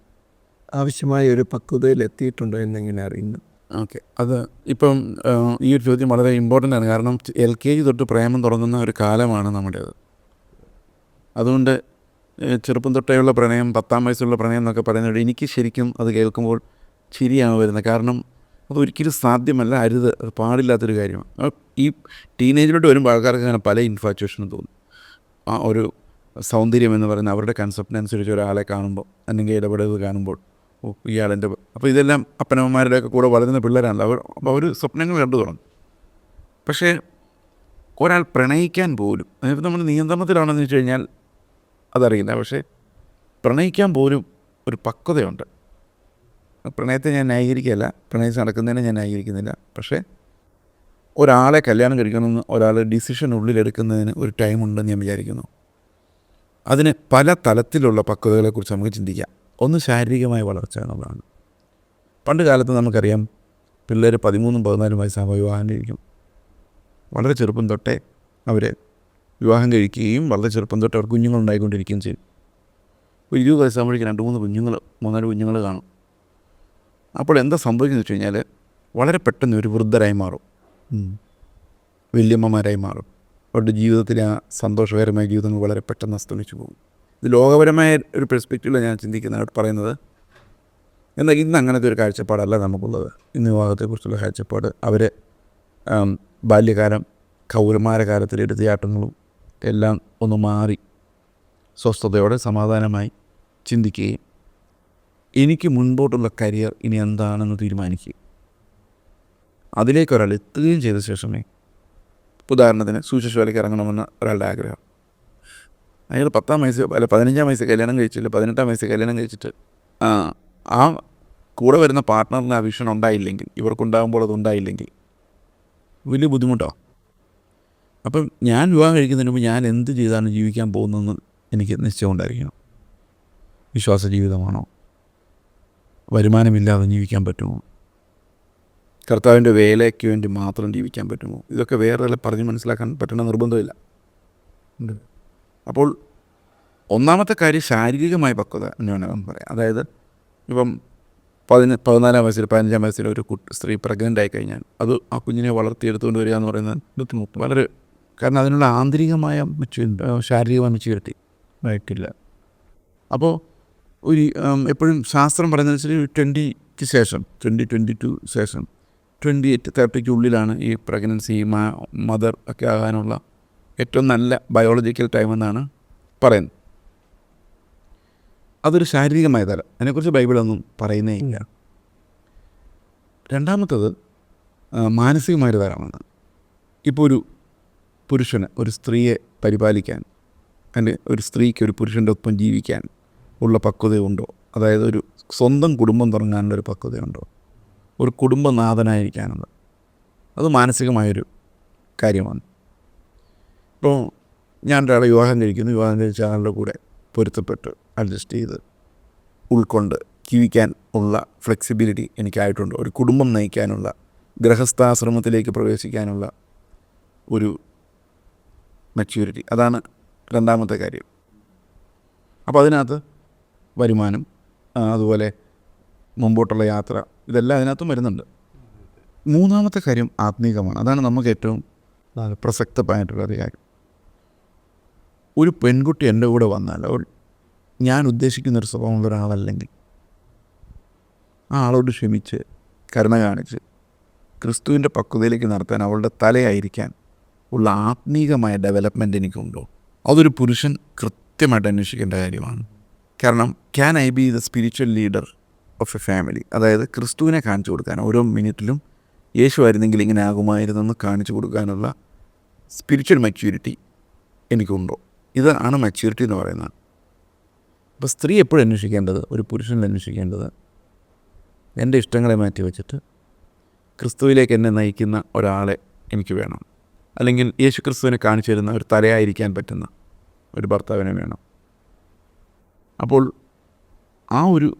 ആവശ്യമായ ഒരു പക്വതയിൽ എത്തിയിട്ടുണ്ടോ എന്നെങ്ങനെ അറിയുന്നു? ഓക്കെ. അത് ഇപ്പം ഈ ഒരു ചോദ്യം വളരെ ഇമ്പോർട്ടന്റ് ആണ്. കാരണം എൽ കെ ജി തൊട്ട് പ്രേമം തുടങ്ങുന്ന ഒരു കാലമാണ് നമ്മുടേത്. അതുകൊണ്ട് ചെറുപ്പം തൊട്ടേയുള്ള പ്രണയം പത്താം വയസ്സുള്ള പ്രണയം എന്നൊക്കെ പറയുന്നത് എനിക്ക് ശരിക്കും അത് കേൾക്കുമ്പോൾ ചിരിയാണ് വരുന്നത് കാരണം അതൊരിക്കലും സാധ്യമല്ല അരുത് അത് പാടില്ലാത്തൊരു കാര്യമാണ്. ഈ ടീനേജിലോട്ട് വരുമ്പോൾ ആൾക്കാർക്ക് അങ്ങനെ പല ഇൻഫാച്വേഷനും തോന്നും. ആ ഒരു സൗന്ദര്യം എന്ന് പറയുന്ന അവരുടെ കൺസെപ്റ്റിനനുസരിച്ച് ഒരാളെ കാണുമ്പോൾ അല്ലെങ്കിൽ ഇടപെടൽ കാണുമ്പോൾ ഓ ഇയാളെന്റെ അപ്പോൾ ഇതെല്ലാം അപ്പനമ്മമാരുടെയൊക്കെ കൂടെ വളരുന്ന പിള്ളേരാണല്ലോ. അവർ അപ്പോൾ അവർ സ്വപ്നങ്ങൾ കണ്ടു തുടങ്ങും. പക്ഷേ ഒരാൾ പ്രണയിക്കാൻ പോലും അതായത് നമ്മൾ നിയന്ത്രണത്തിലാണെന്ന് വെച്ച് കഴിഞ്ഞാൽ അതറിയില്ല. പക്ഷേ പ്രണയിക്കാൻ പോലും ഒരു പക്വതയുണ്ട്. പ്രണയത്തെ ഞാൻ ന്യായീകരിക്കുകയല്ല. പ്രണയിച്ച് നടക്കുന്നതിനെ ഞാൻ ന്യായീകരിക്കുന്നില്ല. പക്ഷേ ഒരാളെ കല്യാണം കഴിക്കണമെന്ന് ഒരാൾ ഡിസിഷൻ ഉള്ളിലെടുക്കുന്നതിന് ഒരു ടൈമുണ്ടെന്ന് ഞാൻ വിചാരിക്കുന്നു. അതിന് പല തലത്തിലുള്ള പക്വതകളെക്കുറിച്ച് നമുക്ക് ചിന്തിക്കാം. ഒന്ന് ശാരീരികമായ വളർച്ച എന്നുള്ളതാണ്. പണ്ട് കാലത്ത് നമുക്കറിയാം പിള്ളേർ പതിമൂന്നും പതിനാലും വയസ്സാകുമ്പോൾ വിവാഹം കഴിക്കും. വളരെ ചെറുപ്പം തൊട്ടേ അവർ വിവാഹം കഴിക്കുകയും വളരെ ചെറുപ്പം തൊട്ട് അവർ കുഞ്ഞുങ്ങളുണ്ടായിക്കൊണ്ടിരിക്കുകയും ചെയ്യും. ഒരു ഇരുപത് വയസ്സാകുമ്പോഴേക്കും രണ്ട് മൂന്ന് കുഞ്ഞുങ്ങൾ മൂന്നാൽ കുഞ്ഞുങ്ങൾ കാണും. അപ്പോൾ എന്താ സംഭവിക്കുന്നത് വെച്ച് കഴിഞ്ഞാൽ വളരെ പെട്ടെന്ന് ഒരു വൃദ്ധരായി മാറും. വല്യമ്മമാരായി മാറും. അവരുടെ ജീവിതത്തിലെ ആ സന്തോഷകരമായ ജീവിതങ്ങൾ വളരെ പെട്ടെന്ന് അസ്തമിച്ചു പോകും. ഇത് ലോകപരമായ ഒരു പെർസ്പെക്റ്റീവിലാണ് ഞാൻ ചിന്തിക്കുന്നതായിട്ട് പറയുന്നത് എന്നാൽ ഇന്ന് അങ്ങനത്തെ ഒരു കാഴ്ചപ്പാടല്ല നമുക്കുള്ളത്. ഇന്ന് വിവാഹത്തെക്കുറിച്ചുള്ള കാഴ്ചപ്പാട്. അവർ ബാല്യകാലം കൗരമാരകാലത്തിലെ എടുത്തിയാട്ടങ്ങളും എല്ലാം ഒന്ന് മാറി സ്വസ്ഥതയോടെ സമാധാനമായി ചിന്തിക്കുകയും എനിക്ക് മുൻപോട്ടുള്ള കരിയർ ഇനി എന്താണെന്ന് തീരുമാനിക്കുക അതിലേക്ക് ഒരാൾ എത്തുകയും ചെയ്ത ശേഷമേ ഉദാഹരണത്തിന് സുശേഷ വേലയ്ക്ക് ഇറങ്ങണമെന്ന് ഒരാളുടെ ആഗ്രഹം. അയാൾ പത്താം വയസ്സ് അല്ല പതിനഞ്ചാം വയസ്സ് കല്യാണം കഴിച്ചില്ല പതിനെട്ടാം വയസ്സ് കല്യാണം കഴിച്ചിട്ട് ആ കൂടെ വരുന്ന പാർട്ട്ണറിന് ആ വിഷൻ ഉണ്ടായില്ലെങ്കിൽ ഇവർക്കുണ്ടാകുമ്പോൾ അത് ഉണ്ടായില്ലെങ്കിൽ വലിയ ബുദ്ധിമുട്ടോ? അപ്പം ഞാൻ വിവാഹം കഴിക്കുന്നതിന് മുമ്പ് ഞാൻ എന്ത് ചെയ്താണ് ജീവിക്കാൻ പോകുന്നതെന്ന് എനിക്ക് നിശ്ചയം ഉണ്ടായിരിക്കണം വിശ്വാസ ജീവിതമാണോ വരുമാനമില്ലാതെ ജീവിക്കാൻ പറ്റുമോ? കർത്താവിന്റെ വേലയ്ക്ക് വേണ്ടി മാത്രം ജീവിക്കാൻ പറ്റുമോ? ഇതൊക്കെ വേറെ പറഞ്ഞ് മനസ്സിലാക്കാൻ പറ്റുന്ന നിർബന്ധമില്ല. അപ്പോൾ ഒന്നാമത്തെ കാര്യം ശാരീരികമായ പക്വത എന്ന് വേണമെന്ന് പറയാം. അതായത് ഇപ്പം പതിന പതിനാലാം വയസ്സിൽ പതിനഞ്ചാം വയസ്സിൽ ഒരു കുട്ടി സ്ത്രീ പ്രഗ്നന്റ് ആയി കഴിഞ്ഞാൽ അത് ആ കുഞ്ഞിനെ വളർത്തിയെടുത്തുകൊണ്ട് വരിക എന്ന് പറയുന്നത് വളരെ കാരണം അതിനുള്ള ആന്തരികമായ മെച്ചു ശാരീരികമായ മെച്യൂരിറ്റി ആയിട്ടില്ല. അപ്പോൾ ഒരു എപ്പോഴും ശാസ്ത്രം പറയുന്നത് വെച്ചാൽ ഒരു ട്വന്റിക്ക് ശേഷം ട്വന്റി ട്വന്റി ടു ശേഷം ട്വന്റി എയ്റ്റ് തേർട്ടിക്ക് ഉള്ളിലാണ് ഈ പ്രഗ്നൻസി മാ മദർ ഒക്കെ ആകാനുള്ള ഏറ്റവും നല്ല ബയോളജിക്കൽ ടൈം എന്നാണ് പറയുന്നത്. അതൊരു ശാരീരികമായ തരം. അതിനെക്കുറിച്ച് ബൈബിളൊന്നും പറയുന്നേ ഇല്ല. രണ്ടാമത്തത് മാനസികമായൊരു തരമാണ്. ഇപ്പോൾ ഒരു പുരുഷന് ഒരു സ്ത്രീയെ പരിപാലിക്കാൻ അതിന്റെ ഒരു സ്ത്രീക്ക് ഒരു പുരുഷന്റെ ഒപ്പം ജീവിക്കാൻ ഉള്ള പക്വതയുണ്ടോ? അതായത് ഒരു സ്വന്തം കുടുംബം തുടങ്ങാനുള്ളൊരു പക്വതയുണ്ടോ? ഒരു കുടുംബനാഥനായിരിക്കാനുള്ള അത് മാനസികമായൊരു കാര്യമാണ്. ഇപ്പോൾ ഞാൻ ഒരാളെ വിവാഹം കഴിക്കുന്നു. വിവാഹം കഴിച്ച ആളുടെ കൂടെ പൊരുത്തപ്പെട്ട് അഡ്ജസ്റ്റ് ചെയ്ത് ഉൾക്കൊണ്ട് ജീവിക്കാൻ ഉള്ള ഫ്ലെക്സിബിലിറ്റി എനിക്കായിട്ടുണ്ട്. ഒരു കുടുംബം നയിക്കാനുള്ള ഗൃഹസ്ഥാശ്രമത്തിലേക്ക് പ്രവേശിക്കാനുള്ള ഒരു മെച്യൂരിറ്റി അതാണ് രണ്ടാമത്തെ കാര്യം. അപ്പോൾ അതിനകത്ത് വരുമാനം അതുപോലെ മുമ്പോട്ടുള്ള യാത്ര ഇതെല്ലാം അതിനകത്തും വരുന്നുണ്ട്. മൂന്നാമത്തെ കാര്യം ആത്മീകമാണ്. അതാണ് നമുക്ക് ഏറ്റവും പ്രസക്തമായിട്ടുള്ള ഒരു കാര്യം. ഒരു പെൺകുട്ടി എന്റെ കൂടെ വന്നാൽ അവൾ ഞാൻ ഉദ്ദേശിക്കുന്ന ഒരു സ്വഭാവമുള്ള ഒരാളല്ലെങ്കിൽ ആ ആളോട് ക്ഷമിച്ച് കരുണ കാണിച്ച് ക്രിസ്തുവിന്റെ പക്വതയിലേക്ക് നടത്താൻ അവളുടെ തലയായിരിക്കാൻ ഉള്ള ആത്മീകമായ ഡെവലപ്മെന്റ് എനിക്കുണ്ടോ? അതൊരു പുരുഷൻ കൃത്യമായിട്ട് അന്വേഷിക്കേണ്ട കാര്യമാണ്. കാരണം can I be the spiritual leader of a family അതായത് ക്രിസ്തുവിനെ കാണിച്ചു കൊടുക്കാൻ ഓരോ മിനിറ്റിലും യേശു ആയിരുന്നെങ്കിൽ ഇങ്ങനെ ആകുമായിരുന്നെന്ന് കാണിച്ചു കൊടുക്കാനുള്ള സ്പിരിച്വൽ മെച്യൂരിറ്റി എനിക്കുണ്ടോ? ഇതാണ് മെച്യൂരിറ്റി എന്ന് പറയുന്നത്. അപ്പോൾ സ്ത്രീ എപ്പോഴും അന്വേഷിക്കേണ്ടത് ഒരു പുരുഷനിൽ അന്വേഷിക്കേണ്ടത് എന്റെ ഇഷ്ടങ്ങളെ മാറ്റി വെച്ചിട്ട് ക്രിസ്തുവിലേക്ക് എന്നെ നയിക്കുന്ന ഒരാളെ എനിക്ക് വേണം. അല്ലെങ്കിൽ യേശു ക്രിസ്തുവിനെ കാണിച്ചു തരുന്ന ഒരു തലയായിരിക്കാൻ പറ്റുന്ന ഒരു ഭർത്താവിനെ വേണം. അപ്പോൾ ആ ഒരു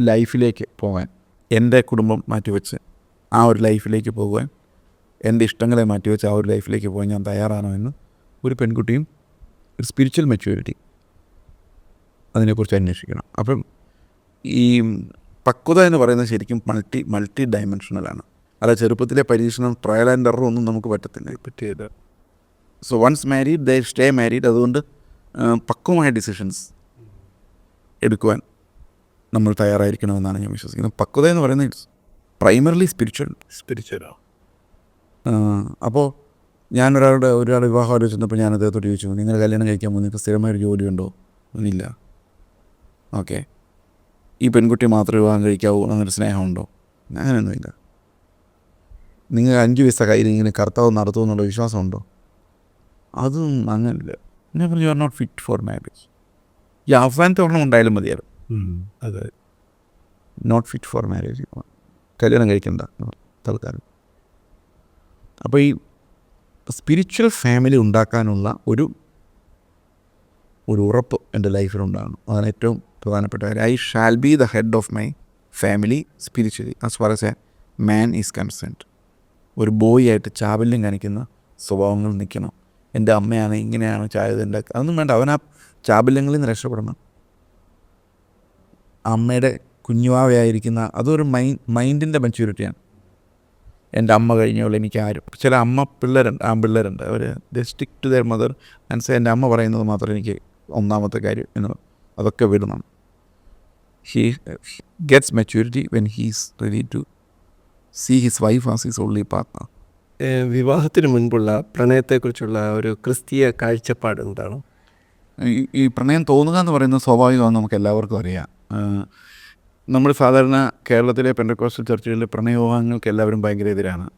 ലൈഫിലേക്ക് പോകാൻ എന്റെ കുടുംബം മാറ്റിവെച്ച് ആ ഒരു ലൈഫിലേക്ക് പോകുവാൻ എന്റെ ഇഷ്ടങ്ങളെ മാറ്റിവെച്ച് ആ ഒരു ലൈഫിലേക്ക് പോകാൻ ഞാൻ തയ്യാറാണോ എന്ന് ഒരു പെൺകുട്ടിയും ഒരു സ്പിരിച്വൽ മെച്യൂരിറ്റി അതിനെക്കുറിച്ച് അന്വേഷിക്കണം. അപ്പം ഈ പക്വത എന്ന് പറയുന്നത് ശരിക്കും മൾട്ടി മൾട്ടി ഡയമെൻഷണലാണ് അല്ല ചെറുപ്പത്തിലെ പരീക്ഷണം ട്രയൽ ആൻഡ് എറർ ഒന്നും നമുക്ക് പറ്റത്തില്ല. പറ്റിയത് so once married they stay married അതുകൊണ്ട് പക്വമായ ഡിസിഷൻസ് എടുക്കുവാൻ നമ്മൾ തയ്യാറായിരിക്കണമെന്നാണ് ഞാൻ വിശ്വസിക്കുന്നത്. പക്വത എന്ന് പറയുന്നത് ഇറ്റ്സ് പ്രൈമർലി സ്പിരിച്വൽ സ്പിരിച്വലോ അപ്പോൾ ഞാൻ ഒരാളുടെ ഒരാൾ വിവാഹം ആലോചിച്ചപ്പോൾ ഞാൻ അദ്ദേഹത്തോട് ചോദിച്ചു നിങ്ങൾ കല്യാണം കഴിക്കാൻ പോകുന്ന നിങ്ങൾക്ക് സ്ഥിരമായൊരു ജോലിയുണ്ടോ? ഒന്നില്ല ഓക്കെ. ഈ പെൺകുട്ടി മാത്രം വിവാഹം കഴിക്കാവൂ എന്നൊരു സ്നേഹമുണ്ടോ? അങ്ങനെയൊന്നുമില്ല. നിങ്ങൾ അഞ്ച് വയസ്സ കയ്യിൽ ഇങ്ങനെ കർത്താവ് നടത്തുമെന്നുള്ള വിശ്വാസമുണ്ടോ? അതും അങ്ങനെയില്ല. ഞാൻ പറഞ്ഞു you are not fit for marriage ഈ അവസാനത്തെ ഒരെണ്ണം ഉണ്ടായാലും മതിയായിരുന്നു. അതെ. നോട്ട് ഫിറ്റ് ഫോർ മാരേജ് കല്യാണം കഴിക്കണ്ട. തൽക്കാലം. അപ്പോൾ ഈ സ്പിരിച്വൽ ഫാമിലി ഉണ്ടാക്കാനുള്ള ഒരു ഒരു ഉറപ്പ് എന്റെ ലൈഫിലുണ്ടാകണം അതാണ് ഏറ്റവും പ്രധാനപ്പെട്ട കാര്യം. I shall be the head of my family spiritually as far as a man is consent ഒരു ബോയ് ആയിട്ട് ചാബല്യം കാണിക്കുന്ന സ്വഭാവങ്ങൾ നിൽക്കണം. എന്റെ അമ്മയാണ് ഇങ്ങനെയാണ് ചായ ഉണ്ടാക്കുക അതൊന്നും വേണ്ട. അവൻ ആ ചാബല്യങ്ങളിൽ നിന്ന് രക്ഷപ്പെടണം. അമ്മയുടെ കുഞ്ഞുവാവയായിരിക്കുന്ന അതൊരു മൈൻഡ് മൈൻഡിന്റെ മെച്യൂരിറ്റിയാണ് എന്റെ അമ്മ കഴിഞ്ഞുള്ള എനിക്ക് ആരും ചില അമ്മ പിള്ളേരുണ്ട് ആ പിള്ളേരുണ്ട് അവർ the stick to their mother and എന്റെ അമ്മ പറയുന്നത് മാത്രമേ എനിക്ക് ഒന്നാമത്തെ കാര്യം എന്ന് അതൊക്കെ വിടണം. He gets maturity when he's ready to see his wife as his only partner വിവാഹത്തിന് മുൻപുള്ള പ്രണയത്തെക്കുറിച്ചുള്ള ഒരു ക്രിസ്തീയ കാഴ്ചപ്പാട് എന്താണ്? ഈ ഈ പ്രണയം തോന്നുക എന്ന് പറയുന്നത് സ്വാഭാവികമാണെന്ന് നമുക്ക് എല്ലാവർക്കും അറിയാം. നമ്മൾ സാധാരണ കേരളത്തിലെ പെൻഡക്കോസ്റ്റൽ ചർച്ചുകളിലെ പ്രണയവിവാഹങ്ങൾക്ക് എല്ലാവരും ഭയങ്കര എതിരാണ്.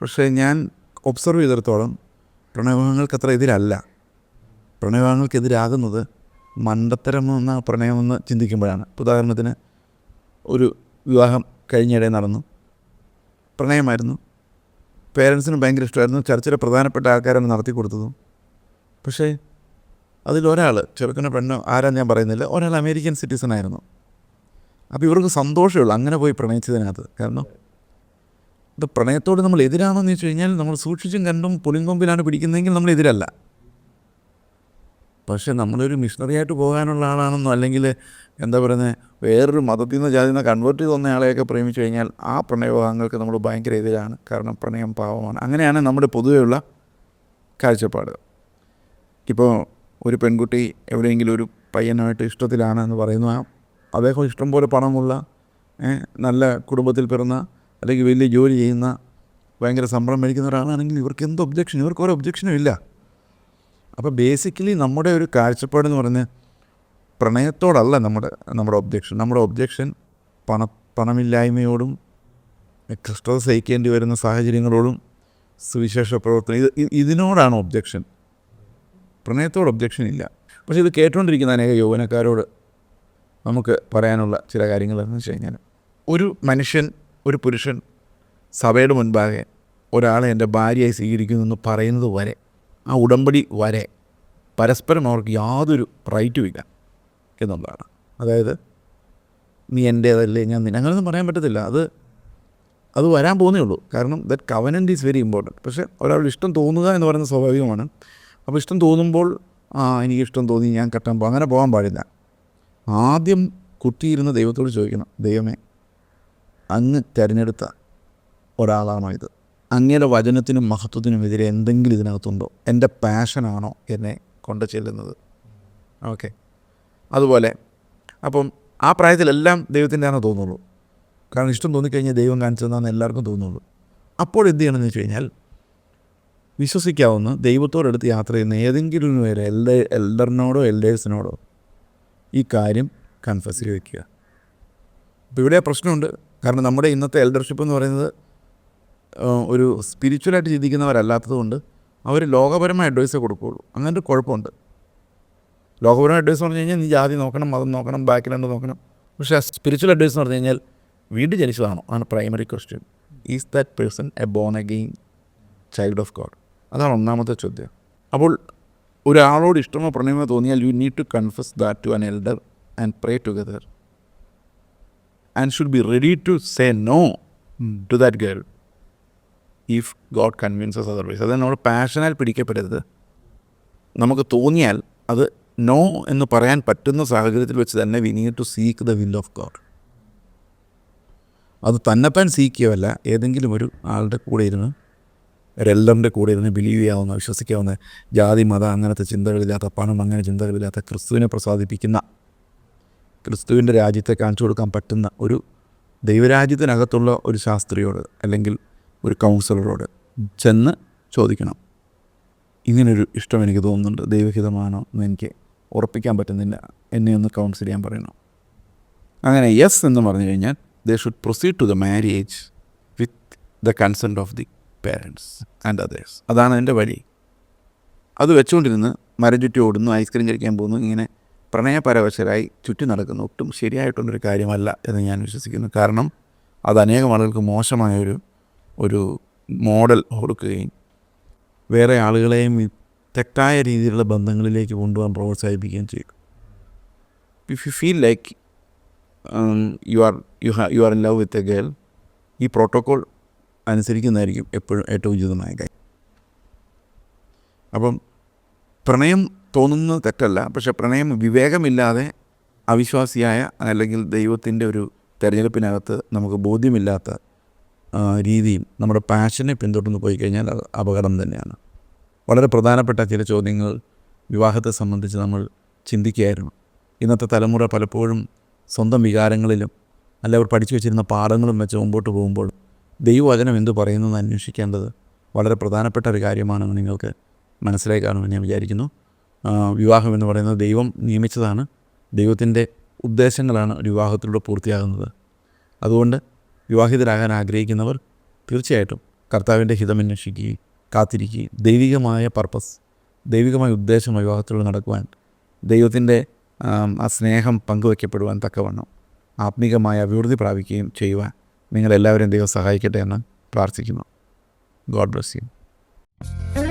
പക്ഷേ ഞാൻ ഒബ്സർവ് ചെയ്തിടത്തോളം പ്രണയവിവാഹങ്ങൾക്ക് അത്ര എതിരല്ല. പ്രണയവിവാഹങ്ങൾക്ക് എതിരാകുന്നത് മണ്ടത്തരം എന്ന പ്രണയമെന്ന് ചിന്തിക്കുമ്പോഴാണ്. ഉദാഹരണത്തിന് ഒരു വിവാഹം കഴിഞ്ഞിടെ നടന്നു. പ്രണയമായിരുന്നു. പേരൻസിന് ഭയങ്കര ഇഷ്ടമായിരുന്നു. ചർച്ചിലെ പ്രധാനപ്പെട്ട ആൾക്കാരാണ് നടത്തി കൊടുത്തതും പക്ഷേ അതിലൊരാൾ ചെറുക്കനോ പെണ്ണോ ആരാ ഞാൻ പറയുന്നില്ല ഒരാൾ അമേരിക്കൻ സിറ്റിസൺ ആയിരുന്നു. അപ്പോൾ ഇവർക്ക് സന്തോഷമുള്ളൂ അങ്ങനെ പോയി പ്രണയിച്ചതിനകത്ത്. കാരണം ഇത് പ്രണയത്തോട് നമ്മൾ എതിരാണെന്ന് വെച്ച് കഴിഞ്ഞാൽ നമ്മൾ സൂക്ഷിച്ചും കണ്ടും പുളിങ്കൊമ്പിലാണ് പിടിക്കുന്നതെങ്കിൽ നമ്മൾ എതിരല്ല. പക്ഷെ നമ്മളൊരു മിഷണറി ആയിട്ട് പോകാനുള്ള ആളാണെന്നോ അല്ലെങ്കിൽ എന്താ പറയുന്നത് വേറൊരു മതത്തിൽ നിന്ന് ജാതി നിന്ന് കൺവേർട്ട് ചെയ്ത് വന്ന ആളെയൊക്കെ പ്രേമിച്ചു കഴിഞ്ഞാൽ ആ പ്രണയവിവാഹങ്ങൾക്ക് നമ്മൾ ഭയങ്കര എതിരാണ്. കാരണം പ്രണയം പാവമാണ് അങ്ങനെയാണ് നമ്മുടെ പൊതുവെയുള്ള കാഴ്ചപ്പാട്. ഇപ്പോൾ ഒരു പെൺകുട്ടി എവിടെയെങ്കിലും ഒരു പയ്യനായിട്ട് ഇഷ്ടത്തിലാണ് എന്ന് പറയുന്നു. അദ്ദേഹം ഇഷ്ടം പോലെ പണമുള്ള നല്ല കുടുംബത്തിൽ പിറന്ന അല്ലെങ്കിൽ വലിയ ജോലി ചെയ്യുന്ന ഭയങ്കര സംഭ്രമം മേടിക്കുന്ന ഒരാളാണെങ്കിൽ ഇവർക്ക് എന്ത് ഒബ്ജക്ഷൻ ഇവർക്ക് ഒരു ഒബ്ജക്ഷനും ഇല്ല. അപ്പോൾ ബേസിക്കലി നമ്മുടെ ഒരു കാഴ്ചപ്പാടെന്ന് പറഞ്ഞ് പ്രണയത്തോടല്ല നമ്മുടെ നമ്മുടെ ഒബ്ജക്ഷൻ നമ്മുടെ ഒബ്ജക്ഷൻ പണ പണമില്ലായ്മയോടും കഷ്ടത സഹിക്കേണ്ടി വരുന്ന സാഹചര്യങ്ങളോടും സുവിശേഷ പ്രവർത്തനം. ഇത് ഇതിനോടാണ് ഒബ്ജക്ഷൻ പ്രണയത്തോട് ഒബ്ജക്ഷൻ ഇല്ല. പക്ഷേ ഇത് കേട്ടുകൊണ്ടിരിക്കുന്ന അനേക യൗവനക്കാരോട് നമുക്ക് പറയാനുള്ള ചില കാര്യങ്ങൾ എന്ന് വെച്ച് കഴിഞ്ഞാൽ ഒരു മനുഷ്യൻ ഒരു പുരുഷൻ സഭയുടെ മുൻപാകെ ഒരാളെ എന്റെ ഭാര്യയായി സ്വീകരിക്കുന്നു എന്ന് പറയുന്നത് വരെ ആ ഉടമ്പടി വരെ പരസ്പരം അവർക്ക് യാതൊരു റൈറ്റും ഇല്ല എന്നുള്ളതാണ്. അതായത് നീ എന്റേതല്ലേ ഞാൻ നിന്നെ അങ്ങനെയൊന്നും പറയാൻ പറ്റത്തില്ല. അത് അത് വരാൻ പോകുന്നേ ഉള്ളൂ. കാരണം that covenant is very important പക്ഷേ ഒരാളുടെ ഇഷ്ടം തോന്നുക എന്ന് പറയുന്നത് സ്വാഭാവികമാണ്. അപ്പോൾ ഇഷ്ടം തോന്നുമ്പോൾ ആ എനിക്ക് ഇഷ്ടം തോന്നി ഞാൻ കെട്ടാൻ പോകും അങ്ങനെ പോകാൻ പാടില്ല. ആദ്യം കുട്ടിയിരുന്ന് ദൈവത്തോട് ചോദിക്കണം ദൈവമേ അങ്ങ് തിരഞ്ഞെടുത്ത ഒരാളാണോ ഇത്? അങ്ങയുടെ വചനത്തിനും മഹത്വത്തിനും എതിരെ എന്തെങ്കിലും ഇതിനകത്തുണ്ടോ? എന്റെ പാഷനാണോ എന്നെ കൊണ്ട് ചെല്ലുന്നത്? ഓക്കെ. അതുപോലെ അപ്പം ആ പ്രായത്തിലെല്ലാം ദൈവത്തിന്റെ ആണോ തോന്നുള്ളൂ. കാരണം ഇഷ്ടം തോന്നിക്കഴിഞ്ഞാൽ ദൈവം കാണിച്ചതെന്നാണ് എല്ലാവർക്കും തോന്നുള്ളൂ. അപ്പോൾ എന്ത് ചെയ്യണമെന്ന് വെച്ച് കഴിഞ്ഞാൽ വിശ്വസിക്കാവുന്ന ദൈവത്തോടടുത്ത് യാത്ര ചെയ്യുന്ന ഏതെങ്കിലും പേര് എൽഡ എൽഡറിനോടോ എൽഡേഴ്സിനോടോ ഈ കാര്യം കൺഫസ് ചെയ്ത് വയ്ക്കുക അപ്പോൾ ഇവിടെ പ്രശ്നമുണ്ട്. കാരണം നമ്മുടെ ഇന്നത്തെ എൽഡർഷിപ്പ് എന്ന് പറയുന്നത് ഒരു സ്പിരിച്വലായിട്ട് ചിന്തിക്കുന്നവരല്ലാത്തത് കൊണ്ട് അവർ ലോകപരമായ അഡ്വൈസേ കൊടുക്കുകയുള്ളൂ. അങ്ങനെ ഒരു കുഴപ്പമുണ്ട്. ലോകപരമായ അഡ്വൈസ് എന്ന് പറഞ്ഞു കഴിഞ്ഞാൽ നീ ജാതി നോക്കണം മതം നോക്കണം ബാക്ക്ഗ്രൗണ്ട് നോക്കണം. പക്ഷേ സ്പിരിച്വൽ അഡ്വൈസ് എന്ന് പറഞ്ഞു കഴിഞ്ഞാൽ വീണ്ടും ജനിച്ചതാണോ? ആണ് primary question is that person a born again child of God അതാണ് ഒന്നാമത്തെ ചോദ്യം. അപ്പോൾ ഒരാളോട് ഇഷ്ടമോ പ്രണയമോ തോന്നിയാൽ you need to confess that to an elder and pray together and should be ready to say no to that girl if God convinces otherwise അത് നമ്മൾ പാഷനാൽ പിടിക്കപ്പെടരുത്. നമുക്ക് തോന്നിയാൽ അത് നോ എന്ന് പറയാൻ പറ്റുന്ന സാഹചര്യത്തിൽ വെച്ച് തന്നെ we need to seek the will of God അത് തന്നെത്താൻ സീക്കുകയല്ല ഏതെങ്കിലും ഒരു ആളുടെ കൂടെ ഇരുന്ന് ഒരെല്ലറിന്റെ കൂടെ ഇരുന്ന് ബിലീവ് ചെയ്യാവുന്ന വിശ്വസിക്കാവുന്ന ജാതി മത അങ്ങനത്തെ ചിന്തകളില്ലാത്ത പണം അങ്ങനെ ചിന്തകളില്ലാത്ത ക്രിസ്തുവിനെ പ്രസാദിപ്പിക്കുന്ന ക്രിസ്തുവിന്റെ രാജ്യത്തെ കാണിച്ചു കൊടുക്കാൻ പറ്റുന്ന ഒരു ദൈവരാജ്യത്തിനകത്തുള്ള ഒരു ശാസ്ത്രിയോട് അല്ലെങ്കിൽ ഒരു കൗൺസിലറോട് ചെന്ന് ചോദിക്കണം. ഇങ്ങനൊരു ഇഷ്ടം എനിക്ക് തോന്നുന്നുണ്ട്. ദൈവഹിതമാണോ എന്ന് എനിക്ക് ഉറപ്പിക്കാൻ പറ്റുന്നില്ല. എന്നെ ഒന്ന് കൗൺസിൽ ചെയ്യാൻ പറയണം. അങ്ങനെ യെസ് എന്ന് പറഞ്ഞു കഴിഞ്ഞാൽ they should proceed to the marriage with the consent of the parents and others അതാണ് എന്റെ വഴി. അത് വെച്ചുകൊണ്ടിരുന്ന് മരം ചുറ്റി ഓടുന്നു ഐസ്ക്രീം കഴിക്കാൻ പോകുന്നു ഇങ്ങനെ പ്രണയപരവശരായി ചുറ്റി നടക്കുന്നു. ഒട്ടും ശരിയായിട്ടുള്ളൊരു കാര്യമല്ല എന്ന് ഞാൻ വിശ്വസിക്കുന്നു. കാരണം അത് അനേകം ആളുകൾക്ക് മോശമായൊരു ഒരു മോഡൽ കൊടുക്കുകയും വേറെ ആളുകളെയും തെറ്റായ രീതിയിലുള്ള ബന്ധങ്ങളിലേക്ക് കൊണ്ടുപോകാൻ പ്രോത്സാഹിപ്പിക്കുകയും ചെയ്യും if you feel like you are you ah you are in love with a girl ഈ പ്രോട്ടോക്കോൾ അനുസരിക്കുന്നതായിരിക്കും എപ്പോഴും ഏറ്റവും ഉചിതമായ കാര്യം. അപ്പം പ്രണയം തോന്നുന്നത് തെറ്റല്ല. പക്ഷെ പ്രണയം വിവേകമില്ലാതെ അവിശ്വാസിയായ അല്ലെങ്കിൽ ദൈവത്തിന്റെ ഒരു തിരഞ്ഞെടുപ്പിനകത്ത് നമുക്ക് ബോധ്യമില്ലാത്ത രീതിയും നമ്മുടെ പാഷനെ പിന്തുടർന്ന് പോയി കഴിഞ്ഞാൽ അത് അപകടം തന്നെയാണ്. വളരെ പ്രധാനപ്പെട്ട ചില ചോദ്യങ്ങൾ വിവാഹത്തെ സംബന്ധിച്ച് നമ്മൾ ചിന്തിക്കുകയായിരുന്നു. ഇന്നത്തെ തലമുറ പലപ്പോഴും സ്വന്തം വികാരങ്ങളിലും അല്ല അവർ പഠിച്ചു വെച്ചിരുന്ന പാഠങ്ങളും വെച്ച് മുമ്പോട്ട് പോകുമ്പോൾ ദൈവവചനം എന്തു പറയുന്നു എന്ന് അന്വേഷിക്കേണ്ടത് വളരെ പ്രധാനപ്പെട്ട ഒരു കാര്യമാണെന്ന് നിങ്ങൾക്ക് മനസ്സിലായി കാണുമെന്ന് ഞാൻ വിചാരിക്കുന്നു. വിവാഹം എന്ന് പറയുന്നത് ദൈവം നിയമിച്ചതാണ്. ദൈവത്തിന്റെ ഉദ്ദേശങ്ങളാണ് ഒരു വിവാഹത്തിലൂടെ പൂർത്തിയാകുന്നത്. അതുകൊണ്ട് വിവാഹിതരാകാൻ ആഗ്രഹിക്കുന്നവർ തീർച്ചയായിട്ടും കർത്താവിന്റെ ഹിതമന്വേഷിക്കുകയും കാത്തിരിക്കുകയും ദൈവികമായ പർപ്പസ് ദൈവികമായ ഉദ്ദേശം വിവാഹത്തിലൂടെ നടക്കുവാൻ ദൈവത്തിന്റെ ആ സ്നേഹം പങ്കുവയ്ക്കപ്പെടുവാൻ തക്കവണ്ണം ആത്മീകമായ അഭിവൃദ്ധി പ്രാപിക്കുകയും ചെയ്യുവാൻ നിങ്ങളെല്ലാവരും ദൈവം സഹായിക്കട്ടെ എന്ന് പ്രാർത്ഥിക്കുന്നു. God bless you.